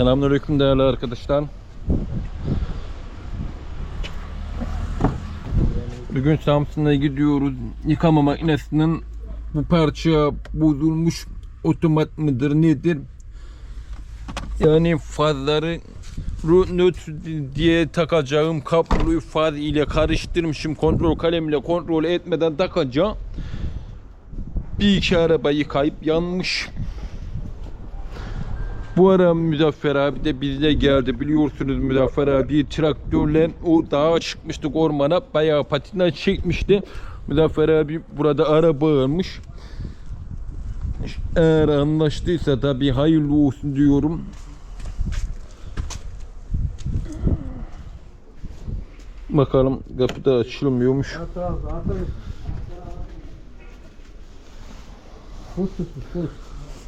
Selamünaleyküm değerli arkadaşlar. Bugün Samsun'a gidiyoruz. Yıkama makinesinin bu parça bozulmuş otomat mıdır nedir? Yani fazları nöt diye takacağım kabloyu faz ile karıştırmışım kontrol kalemle kontrol etmeden takacağım. Bir iki araba yıkayıp yanmış. Bu ara Müzaffer abi de bizle geldi. Biliyorsunuz Müzaffer abi traktörle o dağa çıkmıştık ormana. Bayağı patina çekmişti. Müzaffer abi burada araba almış. Eğer anlaştıysa tabi hayırlı olsun diyorum. Bakalım kapıda açılmıyormuş.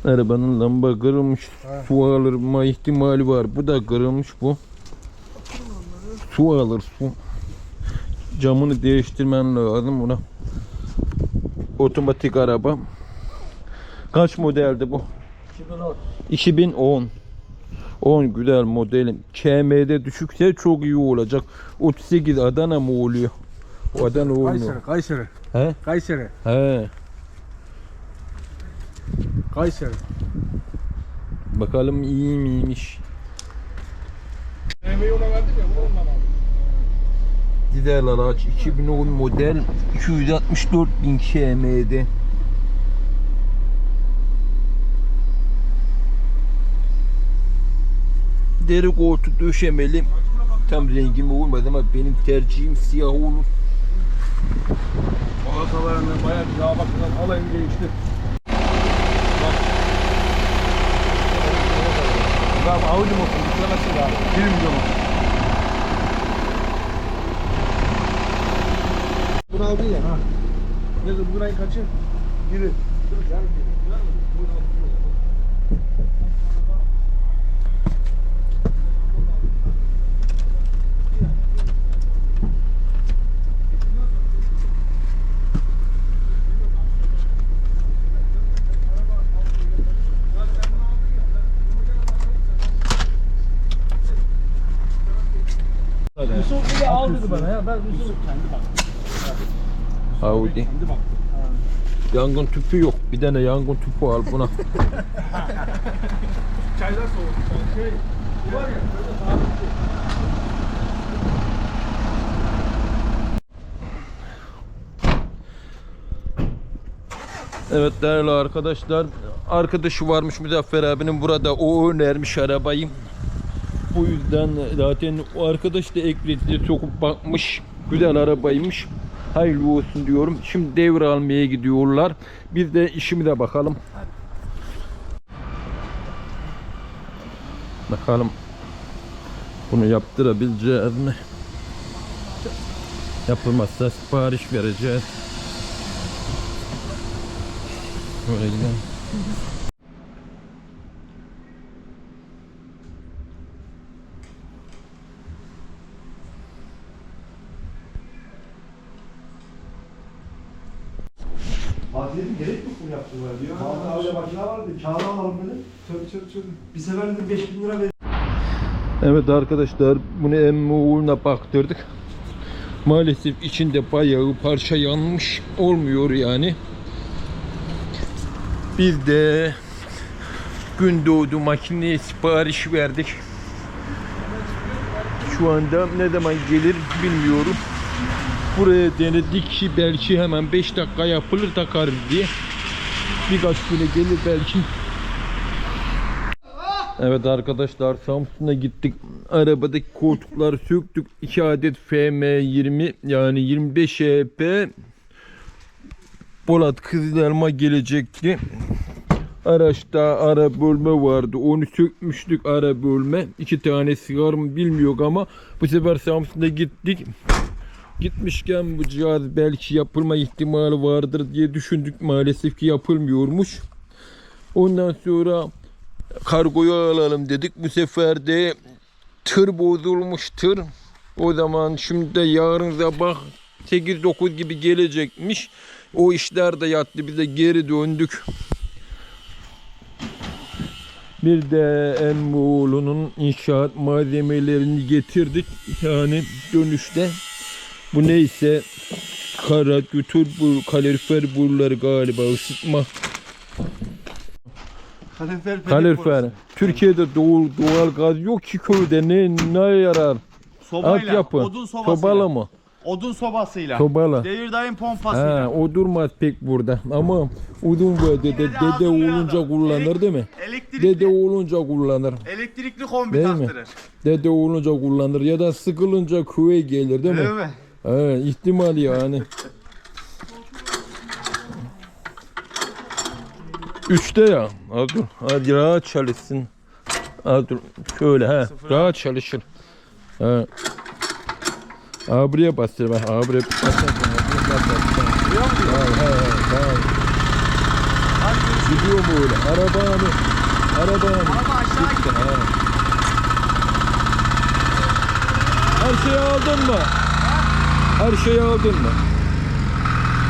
Arabanın lamba kırılmış. Su alırma ihtimali var. Bu da kırılmış bu. Su alır su. Camını değiştirmen lazım buna. Otomatik araba. Kaç modeldi bu? 2010. 10 güzel modelim. KM'de düşükse çok iyi olacak. 38 Adana mı oluyor? O Adana olmuyor. Kayseri, Kayseri. He? Kayseri, He. Kayseri. Bakalım iyi miymiş. Emeği ona verdim ya, bu ondan aldım. Dizel araç 2010 model 264 bin KM'de. Deri koltuk döşemeli. Tam rengime uymadı ama benim tercihim siyah olur. Balatalarını bayağı bir daha baktılar, alayım değişti. Abi Audi motor, yüklemesi lazım. 1 milyon. Bunu aldın ya ha. Ne bu ayın kaçı? Biri. Yusuf bir de al kendi. Audi. Kendi. Yangın tüpü yok. Bir tane yangın tüpü al buna. Çaylar soğuk. Şey, bu var ya, böyle sabit. Evet değerli arkadaşlar. Arkadaşı varmış Müzaffer abinin burada o önermiş arabayı. Bu yüzden zaten o arkadaş da ekledi sokup bakmış. Güzel arabaymış. Hayırlı olsun diyorum. Şimdi devre almaya gidiyorlar. Biz de işimize bakalım. Bakalım bunu yaptırabileceğiz mi? Yapılmazsa sipariş vereceğiz. Böyle gidelim. Fatih dedim gerek yok mu yaptırmaya diyor. Vallahi öyle makine vardı. Kağıdı alalım dedim. Tabii tabii tabii. Bir sefer dedim 5000 lira ver. Evet arkadaşlar bunu emme uğruna baktırdık. Maalesef içinde bayağı parça yanmış olmuyor yani. Biz de Gündoğdu makineye sipariş verdik. Şu anda ne zaman gelir bilmiyorum. Buraya denedik ki belki hemen 5 dakika yapılır takarız diye. Birkaç güne gelir belki. Evet arkadaşlar Samsun'a gittik. Arabadaki koltukları söktük. 2 adet FM20 yani 25 EP Polat Kızılelma gelecekti. Araçta ara bölme vardı. Onu sökmüştük ara bölme. İki tanesi var mı bilmiyoruz ama bu sefer Samsun'a gittik. Gitmişken bu cihaz belki yapılma ihtimali vardır diye düşündük. Maalesef ki yapılmıyormuş. Ondan sonra kargoyu alalım dedik. Bu sefer de tır bozulmuş tır. O zaman şimdi de yarın sabah 8-9 gibi gelecekmiş. O işler de yattı. Biz de geri döndük. Bir de Emmoğlu'nun inşaat malzemelerini getirdik. Yani dönüşte bu neyse kara götür bu kalorifer boruları galiba ısıtma Kalorifer. kalorifer. Türkiye'de doğal, doğal gaz yok ki köyde ne ne yarar? Sobayla, Altyapı. odun sobasıyla. Sobalı mı? Odun sobasıyla. Sobalı. Devir dayım Ha, pompasıyla. o durmaz pek burada. Ama Yine de dede hazırlıyor olunca adam. kullanır değil mi? Elektrikli, Dede olunca kullanır. elektrikli kombi Değil mi? taktırır. Dede olunca kullanır ya da sıkılınca köye gelir değil mi? Değil mi? Evet, ihtimal yani. Üçte ya. Al dur. Hadi rahat çalışsın. Al dur. Şöyle he. Rahat çalışır. He. Aa buraya bastır bak. Aa buraya bastır. Biliyor musun? He he he. Hadi görüşürüz. Gidiyor mu öyle? Arabanı. Arabanı. Araba aşağı gidiyor. Ha. Her şeyi aldın mı? Her şeyi aldın mı?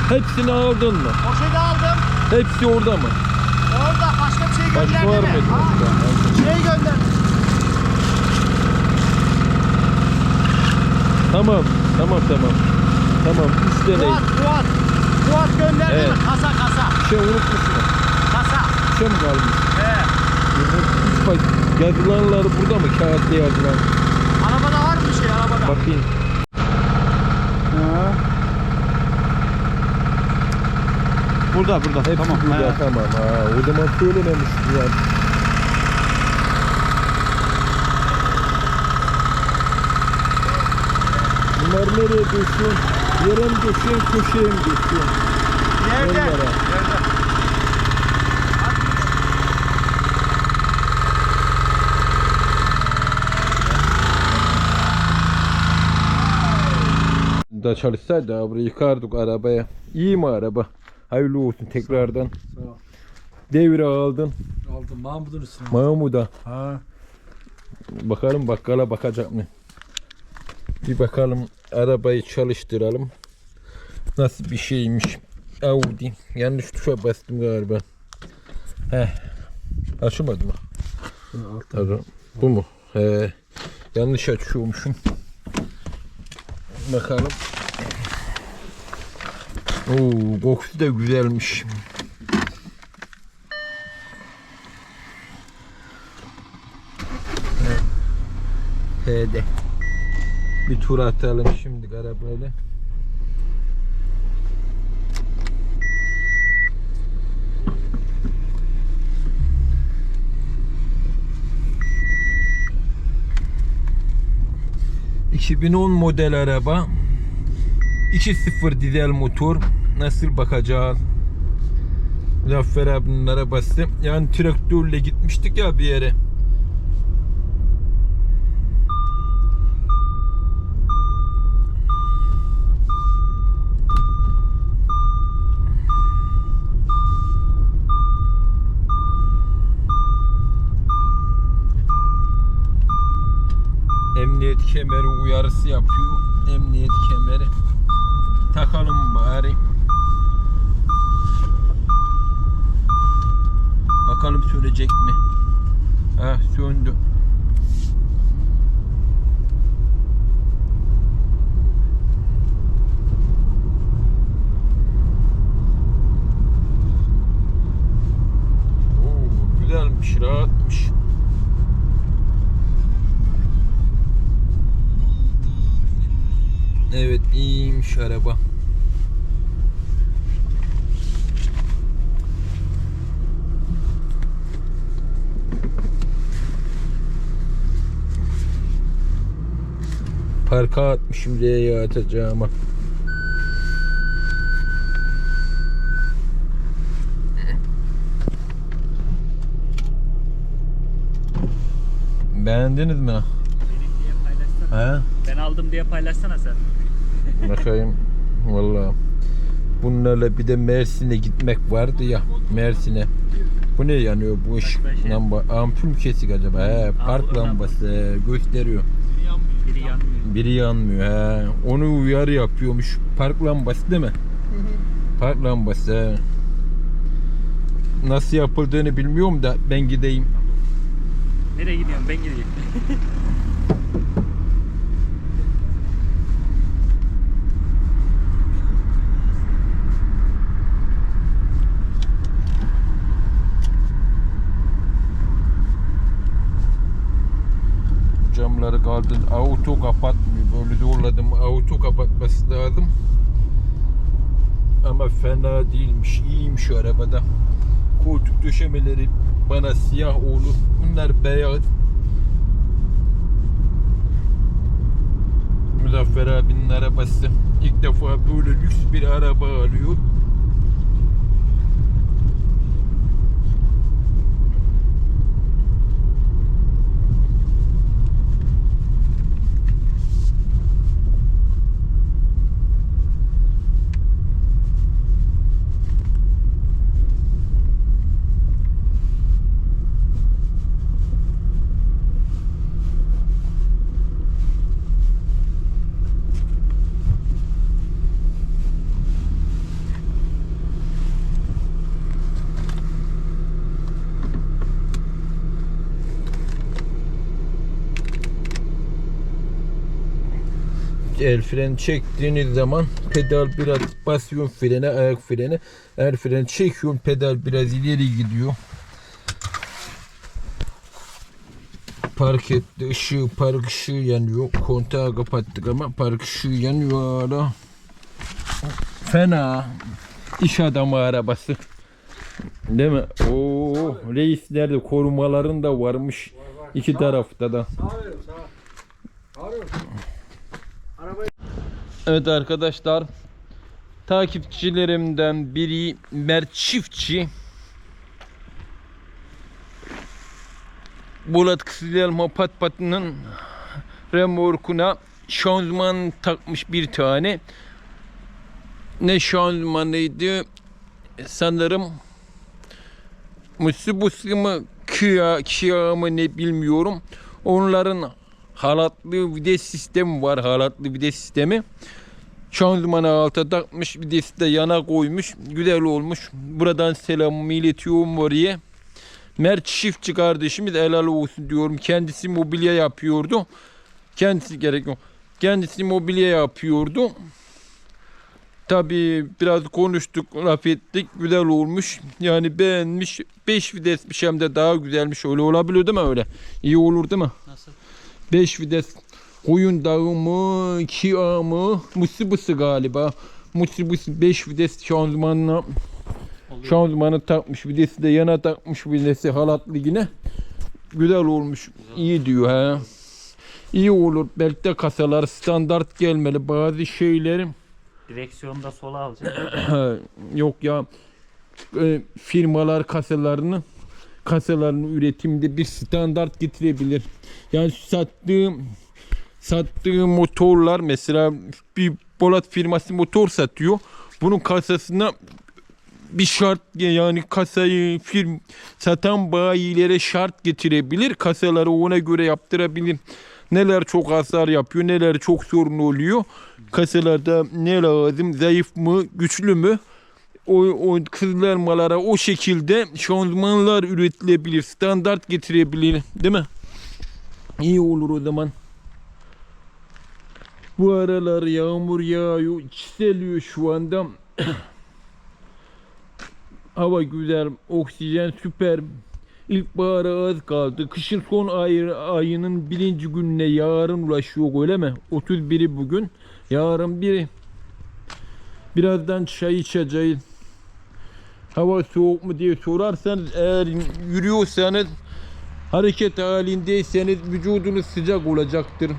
Hepsini aldın mı? Poşeti aldım. Hepsi orada mı? Orada başka bir şey Başka gönderdi var mi? mıydı? Ha, Şey gönderdi. Tamam, tamam, tamam. Tamam, üç tane. Fuat, Fuat. Fuat gönderdi Evet. mi? Kasa kasa. Bir şey unutmuşsun. Kasa. Bir şey mi kalmış? He. Üç bak, yazılanlar burada mı? Kağıtta yazılan. Arabada var mı bir şey arabada? Bakayım. Burada burada. Hepsi tamam. burada, he. tamam. Ha, o zaman söylememişsin yani. Bunlar nereye döşüyorsun? Yere mi döşüyorsun, köşeye mi döşüyorsun? Yerde. Onlara. Da çalışsaydı abi yıkardık arabaya. İyi mi araba? Hayırlı olsun tekrardan. Sağ ol. Devre aldın. Aldım Mahmut'un üstüne. Mahmud'a. Ha. Bakalım bakkala bakacak mı? Bir bakalım arabayı çalıştıralım. Nasıl bir şeymiş? Audi. Yanlış tuşa bastım galiba. Heh. Açılmadı mı? Tabii. Bu mu? He. Yanlış açıyormuşum. Bakalım. Oo, kokusu da güzelmiş. H'de. Bir tur atalım şimdi arabayla. ...2010 model araba... ...2.0 dizel motor... ...nasıl bakacağız... Muzaffer abinin arabası... ...yani traktörle gitmiştik ya bir yere... Emniyet kemeri uyarısı yapıyor. Emniyet kemeri. Takalım bari. Bakalım söyleyecek mi? Ha söndü. Oo, güzelmiş, rahatmış. Evet iyiymiş araba. Parka atmışım R'ye atacağıma. Beğendiniz mi? Diye. He? Ben aldım diye paylaşsana sen. Bakayım. Vallahi. Bunlarla bir de Mersin'e gitmek vardı ya. Mersin'e. Bu ne yanıyor bu ışık? Lamba, ampul mü kesik acaba? He, park lambası gösteriyor. Biri yanmıyor. Biri yanmıyor he. Onu uyarı yapıyormuş. Park lambası değil mi? Park lambası. Nasıl yapıldığını bilmiyorum da ben gideyim. Nereye gidiyorsun? Ben gideyim. Camları kaldı. Auto kapatmıyor. Böyle zorladım. Auto kapatması lazım. Ama fena değilmiş. İyiymiş arabada. Koltuk döşemeleri bana siyah olur. Bunlar beyaz. Muzaffer abinin arabası. İlk defa böyle lüks bir araba alıyor. El freni çektiğiniz zaman pedal biraz basıyorsun frene ayak freni. El freni çekiyorsun pedal biraz ileri gidiyor. Park etti ışığı park ışığı yanıyor. Kontağı kapattık ama park ışığı yanıyor hala. Fena. İş adamı arabası. Değil mi? Oo, reislerde korumaların da varmış iki tarafta da. Sağ verin sağ. Abi. Evet arkadaşlar takipçilerimden biri Mert Çiftçi. Bulat Kızılelma Pat Pat'ın remorkuna şanzıman takmış bir tane. Ne şanzımanıydı sanırım Mitsubishi mı Kia, Kia mı ne bilmiyorum. Onların halatlı vites sistemi var halatlı vites sistemi şanzımanı alta takmış vitesi de yana koymuş güzel olmuş buradan selamımı iletiyorum oraya Mert Çiftçi kardeşimiz helal olsun diyorum kendisi mobilya yapıyordu kendisi gerek yok kendisi mobilya yapıyordu Tabii biraz konuştuk, laf ettik. Güzel olmuş. Yani beğenmiş. 5 vitesmiş hem de daha güzelmiş. Öyle olabiliyor değil mi öyle? İyi olur değil mi? 5 vites koyun dağı mı, Kia mı, Mitsubishi galiba. Mitsubishi 5 vites şanzımanla şanzımanı takmış vitesi de yana takmış vitesi halatlı yine. Güzel olmuş. iyi diyor ha. İyi olur. Belki de kasalar standart gelmeli. Bazı şeylerin Direksiyonu da sola alacağım. yok ya e, firmalar kasalarını kasaların üretiminde bir standart getirebilir. Yani sattığım sattığı motorlar mesela bir Polat firması motor satıyor. Bunun kasasına bir şart yani kasayı firm satan bayilere şart getirebilir. Kasaları ona göre yaptırabilir. Neler çok hasar yapıyor, neler çok sorun oluyor. Kasalarda ne lazım, zayıf mı, güçlü mü? O, o kızlarmalara o şekilde şanzımanlar üretilebilir, standart getirebilir, değil mi? İyi olur o zaman. Bu aralar yağmur yağıyor, çiseliyor şu anda. Hava güzel, oksijen süper. İlkbahara az kaldı. Kışın son ay, ayının birinci gününe yarın ulaşıyor öyle mi? 31'i bugün. Yarın biri. Birazdan çay içeceğiz. Hava soğuk mu diye sorarsanız eğer yürüyorsanız hareket halindeyseniz vücudunuz sıcak olacaktır.